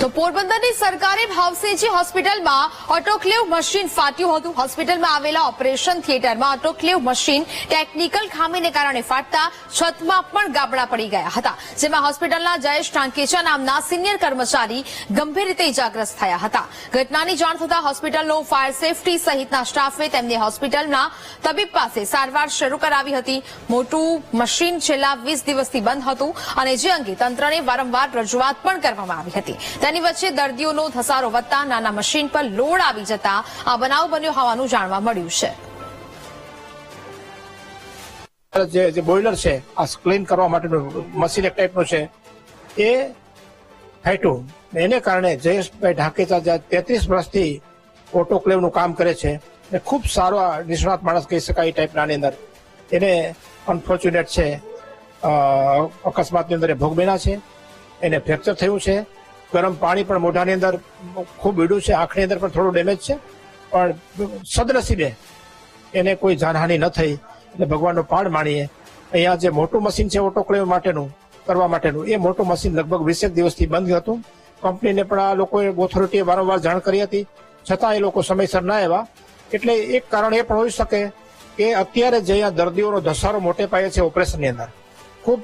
તો પોરબંદરની સરકારી ભાવસેજી હોસ્પિટલમાં ઓટોક્લેવ મશીન ફાટ્યું હતું. હોસ્પિટલમાં આવેલા ઓપરેશન થિયેટરમાં ઓટોક્લેવ મશીન ટેકનિકલ ખામીને કારણે ફાટતા છતમાં પણ ગાબડા પડી ગયા હતા, જેમાં હોસ્પિટલના જયેશ ટાંકેચા નામના સિનિયર કર્મચારી ગંભીર રીતે ઇજાગ્રસ્ત થયા હતા. ઘટનાની જાણ થતાં હોસ્પિટલનો ફાયર સેફટી સહિતના સ્ટાફે તેમને હોસ્પિટલના તબીબ પાસે સારવાર શરૂ કરાવી હતી. મોટું મશીન છેલ્લા વીસ દિવસથી બંધ હતું અને જે અંગે તંત્રને વારંવાર રજૂઆત પણ કરવામાં આવી હતી. તેની વચ્ચે દર્દીઓનો ધસારો વધતા નાના મશીન પર લોડ આવી જતા આ બનાવ બન્યો હોવાનું જાણવા મળ્યું છે. જે બોઇલર છે, આ ક્લીન કરવા માટેનું મશીન એક ટાઈપનું છે, એ ફેટું એને કારણે જયેશભાઈ ઢાકેચા જે તેત્રીસ વર્ષથી ઓટોક્લેવનું કામ કરે છે, ને ખૂબ સારો આ નિષ્ણાત માણસ કહી શકાય એ ટાઈપના આની અંદર. એને અનફોર્ચ્યુનેટ છે અકસ્માતની અંદર એ ભોગ બન્યા છે, એને ફ્રેક્ચર થયું છે ગરમ પાણી પણ મોઢાની અંદર ખૂબ વીડું છે, આંખની અંદર પણ થોડું ડેમેજ છે. પણ સદનસીબે એને કોઈ જાનહાનિ ન થઈ. એટલે ભગવાનનો પાડ માણીએ અહીંયા જે મોટું મશીન છે ઓટોક્લેવ માટેનું, કરવા માટેનું, એ મોટું મશીન લગભગ વીસેક દિવસથી બંધ હતું. કંપનીને પણ આ લોકોએ ઓથોરિટીએ વારંવાર જાણ કરી હતી. છતાં એ લોકો સમયસર ના આવ્યા. એટલે એક કારણ એ પણ હોઈ શકે કે અત્યારે જે દર્દીઓનો ધસારો મોટે પાયે છે ઓપરેશનની અંદર. ખૂબ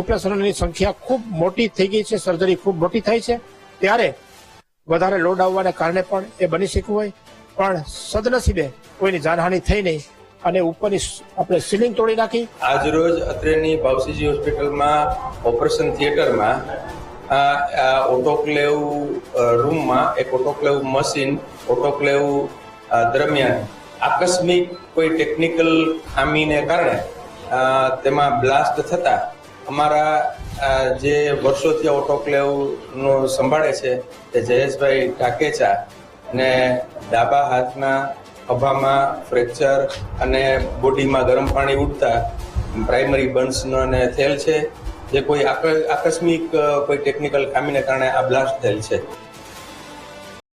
ઓપરેશનની સંખ્યા ખૂબ મોટી થઈ ગઈ છે, સર્જરી ખૂબ મોટી થાય છે. ત્યારે વધારે લોડ આવવાને કારણે પણ એ બની શક્યું હોય. પણ સદનસીબે કોઈની જાનહાનિ થઈ નહીં અને ઉપરની આપણે સીલિંગ તોડી નાખી. આજરોજ અત્રેની ભાવસીજી હોસ્પિટલમાં ઓપરેશન થિયેટરમાં ઓટોક્લેવ રૂમમાં એક ઓટોક્લેવ મશીન, ઓટોક્લેવ દરમિયાન આકસ્મિક કોઈ ટેકનિકલ ખામીને કારણે તેમાં બ્લાસ્ટ થતા અમારા જે વર્ષોથી ઓટોક્લેવનો સંભાળે છે તે જયેશભાઈ ટાકેચા ને ડાબા હાથના ખભામાં ફ્રેક્ચર અને બોડીમાં ગરમ પાણી ઉડતા પ્રાઇમરી બર્ન્સનો અને થયેલ છે, જે કોઈ આક- આકસ્મિક કોઈ ટેકનિકલ ખામીને કારણે આ બ્લાસ્ટ થયેલ છે.